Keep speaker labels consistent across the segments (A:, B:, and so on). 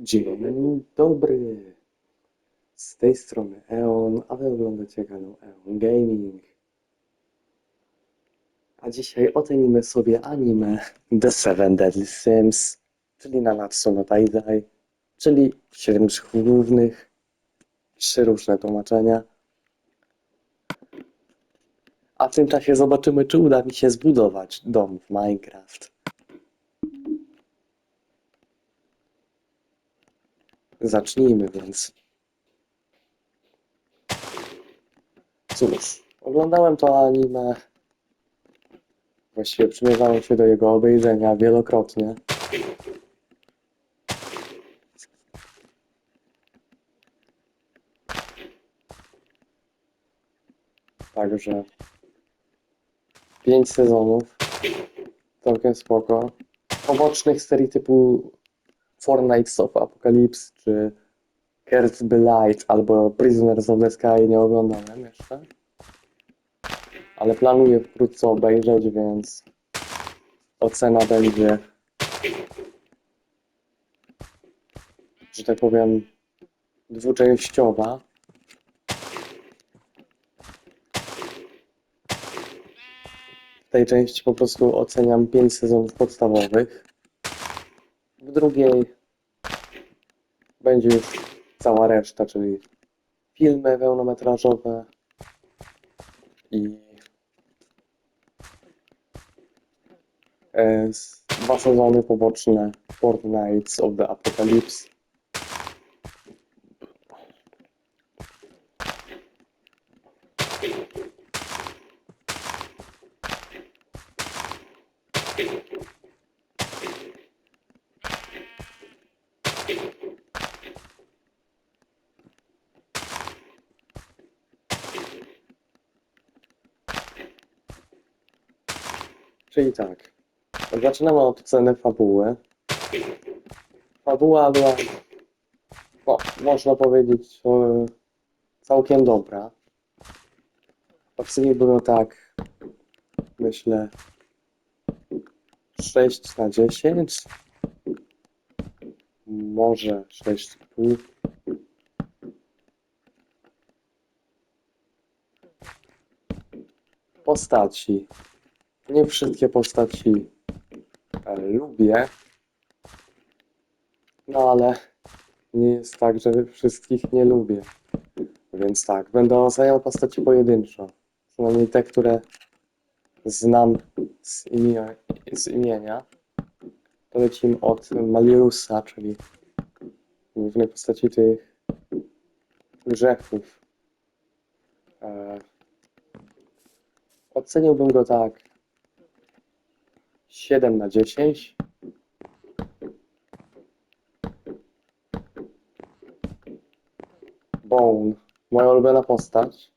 A: Dzień dobry. Z tej strony Eon, a wy oglądacie kanał Eon Gaming. A dzisiaj ocenimy sobie anime The Seven Deadly Sims, czyli Nanatsu no Taizai, czyli siedem grzechów głównych, trzy różne tłumaczenia. A w tym czasie zobaczymy, czy uda mi się zbudować dom w Minecraft. Zacznijmy więc. Cóż, oglądałem to anime. Właściwie przymierzałem się do jego obejrzenia wielokrotnie. Także pięć sezonów. Całkiem spoko. Pobocznych serii typu Fortnite of Apocalypse czy Curse by Light albo Prisoners of the Sky nie oglądałem jeszcze. Ale planuję wkrótce obejrzeć, więc ocena będzie, że tak powiem, dwuczęściowa. W tej części po prostu oceniam 5 sezonów podstawowych. W drugiej będzie już cała reszta, czyli filmy pełnometrażowe i e, dwa sezony poboczne Fortnite of the Apocalypse. Czyli tak, zaczynamy od oceny fabuły. Fabuła była, no, można powiedzieć, e, całkiem dobra. Oceniłbym tak, myślę, 6 na 10. Może 6,5. Postaci. Nie wszystkie postaci e, lubię. No ale nie jest tak, że wszystkich nie lubię. Więc tak, będę oceniał postaci pojedynczo. Przynajmniej te, które znam z, imię, z imienia. To lecimy od Maliusa, czyli głównej postaci tych grzechów. E, oceniłbym go tak 7 na 10. Bone, moja ulubiona postać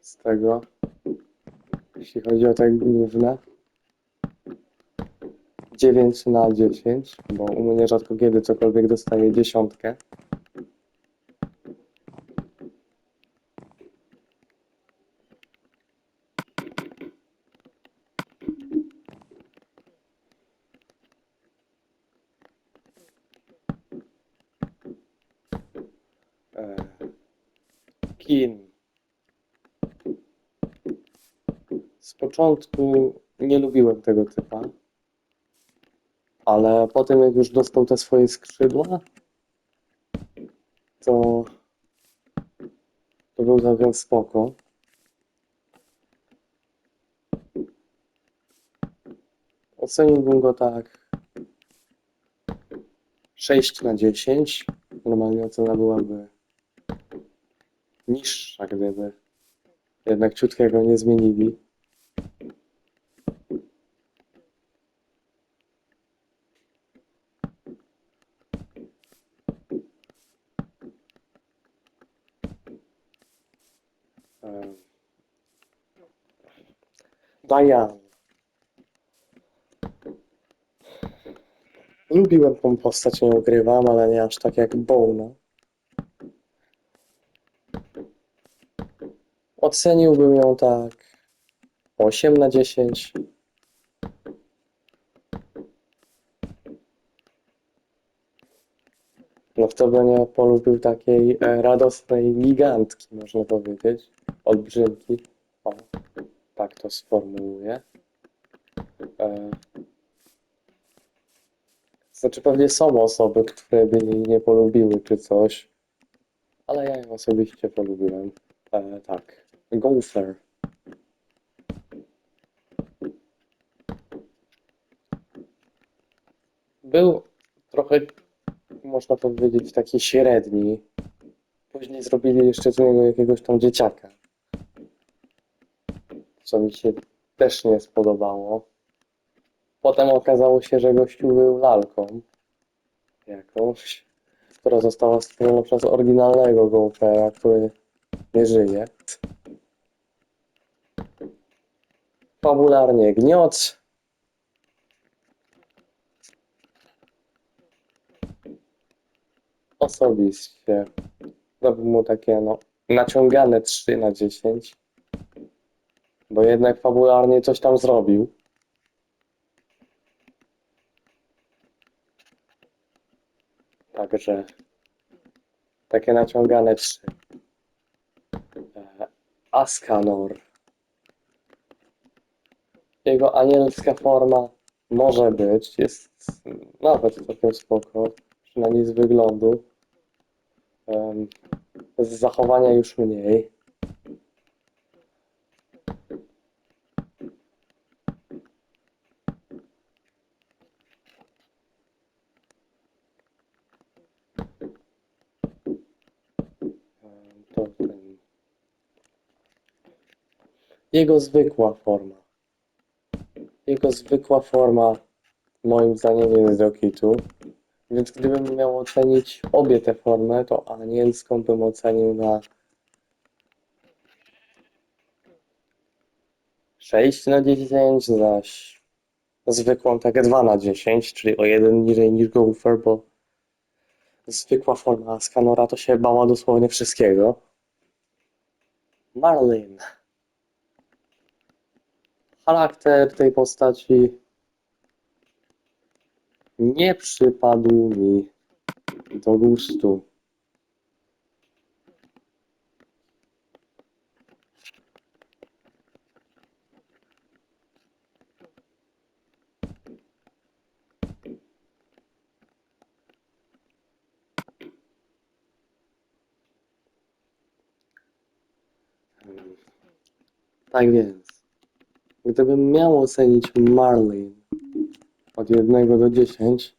A: z tego, jeśli chodzi o te główne. 9 na 10, bo u mnie rzadko kiedy cokolwiek dostaje dziesiątkę. Kin. Z początku nie lubiłem tego typa, ale potem jak już dostał te swoje skrzydła, to to był całkiem spoko. Oceniłbym go tak 6 na 10. Normalnie ocena byłaby niższa, gdyby jednak ciutkiego nie zmienili. Diane. Lubiłem tą postać, nie ukrywam, ale nie aż tak jak Bona. Oceniłbym ją tak 8 na 10. No w nie polubił takiej e, radosnej gigantki, można powiedzieć. Olbrzymki. O, tak to sformułuję. E, znaczy pewnie są osoby, które by jej nie polubiły czy coś, ale ja ją osobiście polubiłem. E, tak. Gopher. Był trochę, można powiedzieć, taki średni. Później zrobili jeszcze z niego jakiegoś tam dzieciaka. Co mi się też nie spodobało. Potem okazało się, że gościu był lalką jakąś, która została stworzona przez oryginalnego Gophera, który nie żyje. Fabularnie gniot. Osobiście dałbym mu takie no, naciągane 3 na 10, bo jednak fabularnie coś tam zrobił. Także takie naciągane 3. E, Askanor. Jego anielska forma może być, jest nawet całkiem spoko, przynajmniej z wyglądu. Z zachowania już mniej. Jego zwykła forma. Jego zwykła forma moim zdaniem jest do kitu. Więc gdybym miał ocenić obie te formy, to anielską bym ocenił na 6 na 10, zaś zwykłą tak 2 na 10, czyli o jeden niżej niż Gopher, bo zwykła forma Skanora to się bała dosłownie wszystkiego. Marlin. Charakter tej postaci nie przypadł mi do gustu. Tak więc, gdybym miał ocenić Marlin od 1 do 10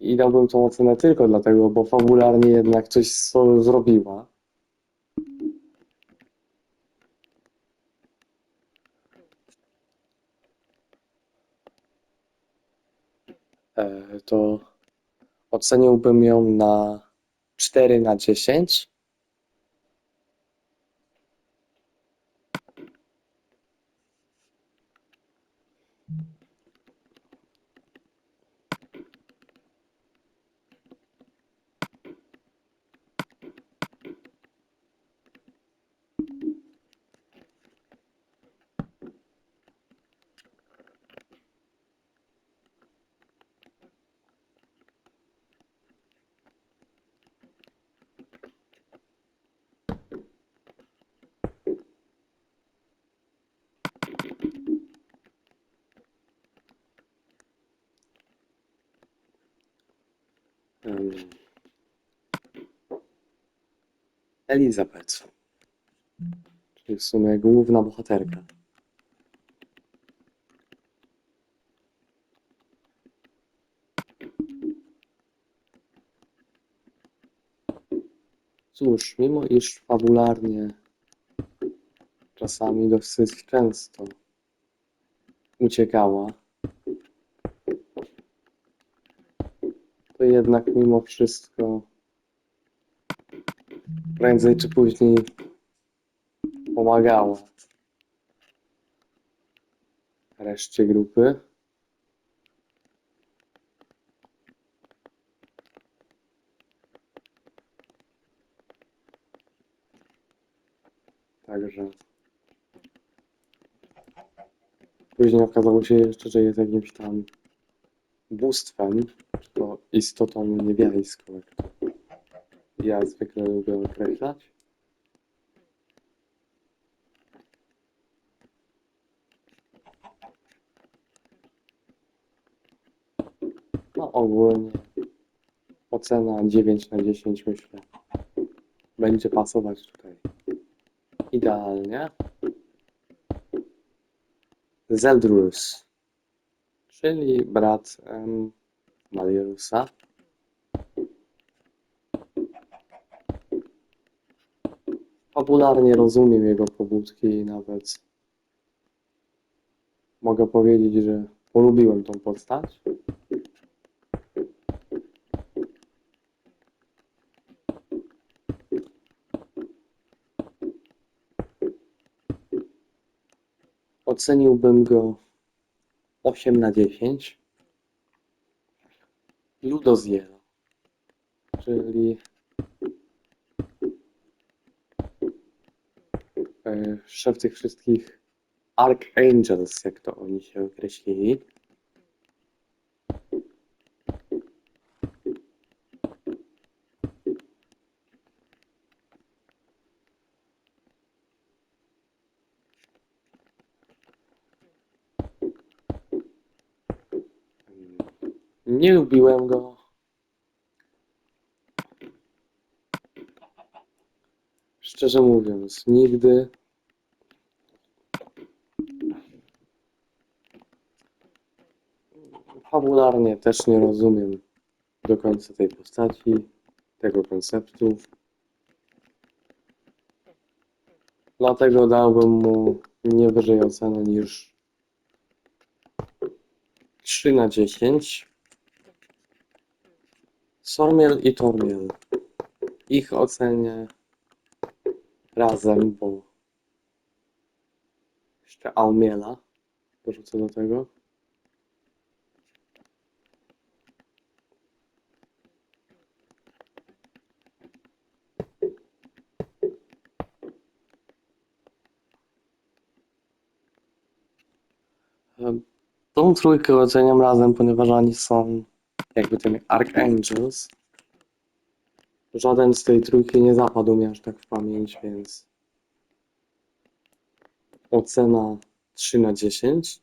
A: i dałbym tą ocenę tylko dlatego, bo fabularnie jednak coś zrobiła. E, to oceniłbym ją na 4 na 10. Elizabeth. Czyli w sumie główna bohaterka. Cóż, mimo iż fabularnie czasami dosyć często uciekała, to jednak mimo wszystko prędzej czy później pomagała reszcie grupy. Także później okazało się jeszcze, że jest jakimś tam bóstwem, to istotą niebiańską, jak ja zwykle lubię określać. No ogólnie ocena 9 na 10 myślę będzie pasować tutaj idealnie. Zeldrus, czyli brat em, Malirusa. Popularnie rozumiem jego pobudki i nawet mogę powiedzieć, że polubiłem tą postać. Oceniłbym go 8 na 10. Ludoziero, czyli e, szef tych wszystkich Archangels, jak to oni się określili. Nie lubiłem go. Szczerze mówiąc, nigdy. Fabularnie też nie rozumiem do końca tej postaci, tego konceptu. Dlatego dałbym mu nie wyżej ocenę niż 3 na 10. Sormiel i Tormiel. Ich ocenię razem, bo jeszcze Aumiela dorzucę do tego. Em, Tą trójkę oceniam razem, ponieważ oni są jakby tymi Archangels. Żaden z tej trójki nie zapadł mi aż tak w pamięć, więc ocena 3 na 10.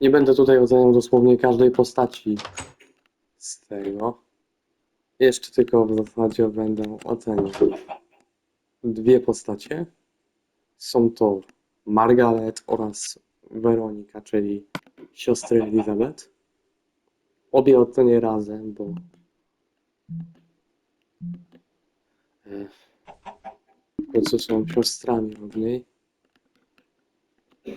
A: Nie będę tutaj oceniał dosłownie każdej postaci z tego. Jeszcze tylko w zasadzie będę oceniał dwie postacie. Są to Margaret oraz Weronika, czyli siostry Elizabeth. Obie ocenię razem, bo w końcu są siostrami od niej.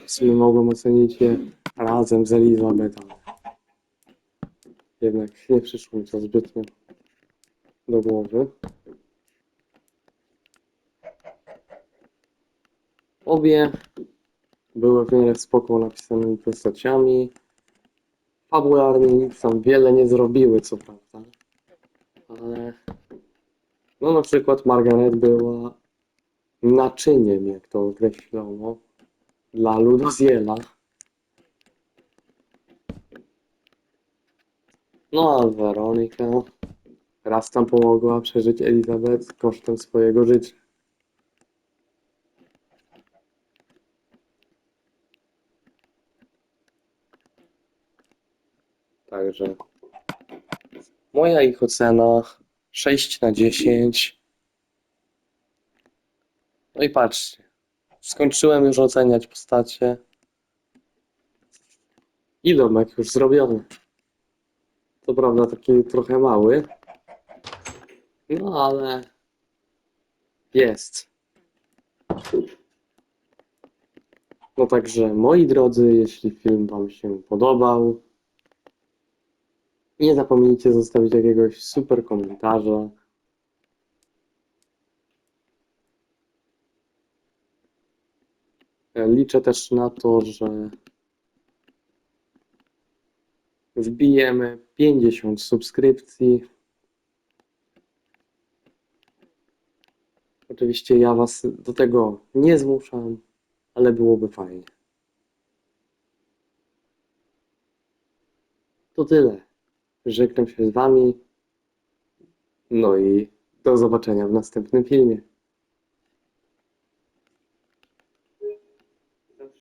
A: W sumie mogłem ocenić je razem z Elizabeth, ale jednak nie przyszło mi to zbytnio do głowy. Obie były w miarę spoko napisanymi postaciami. Fabularnie nic tam wiele nie zrobiły, co prawda. Ale no na przykład Margaret była naczyniem, jak to określono, dla Ludoziela. No a Weronika raz tam pomogła przeżyć Elizabeth kosztem swojego życia. Także moja ich ocena 6 na 10. No i patrzcie, skończyłem już oceniać postacie. I domek już zrobiony. To prawda taki trochę mały. No ale jest. No także moi drodzy, jeśli film Wam się podobał, nie zapomnijcie zostawić jakiegoś super komentarza. E, Liczę też na to, że wbijemy 50 subskrypcji. Oczywiście ja Was do tego nie zmuszam, ale byłoby fajnie. to tyle. Żegnam się z wami. No i do zobaczenia w następnym filmie.